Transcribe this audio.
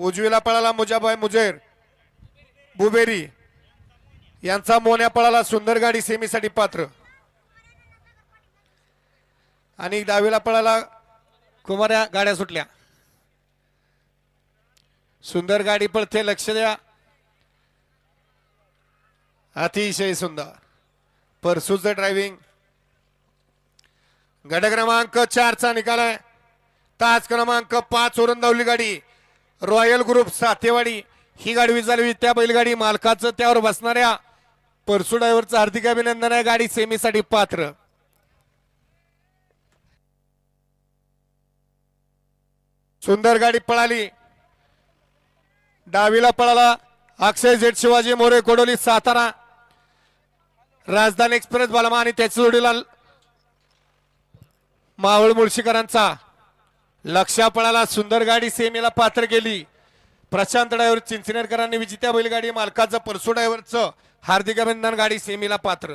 उजवीला पळाला मुजाबाई मुजेर. बुबेरी यांचा मोन्या पळाला सुंदर गाडी सेमीसाठी पात्र. आणि डावीला पळाला कुमाऱ्या गाड्या सुटल्या. सुंदर गाडी पळते लक्ष द्या. अतिशय सुंदर. परसूच ड्रायव्हिंग. गट क्रमांक चारचा निकाल आहे. तास क्रमांक पाच ओरंदावली गाडी. रॉयल ग्रुप सातेवाडी ही गाडी चालवी त्या बैलगाडी मालकाचं त्यावर बसणाऱ्या परसू ड्रायव्हरचं हार्दिक अभिनंदन आहे. गाडी सेमीसाठी पात्र. सुंदर गाडी पळाली. डावीला पळाला अक्षय जेठ शिवाजी मोरे कोडोली सातारा. राजधानी एक्सप्रेस बालमा आणि त्याच्या जोडीला मावळ मुळशीकरांचा. लक्षापळाला सुंदर गाडी सेमीला पात्र केली. प्रशांत ड्रायव्हर चिंचनेरकरांनी विजेत्या बैलगाडी मालकाचं परसू ड्रायव्हरचं हार्दिक अभिनंदन गाडी सेमीला पात्र.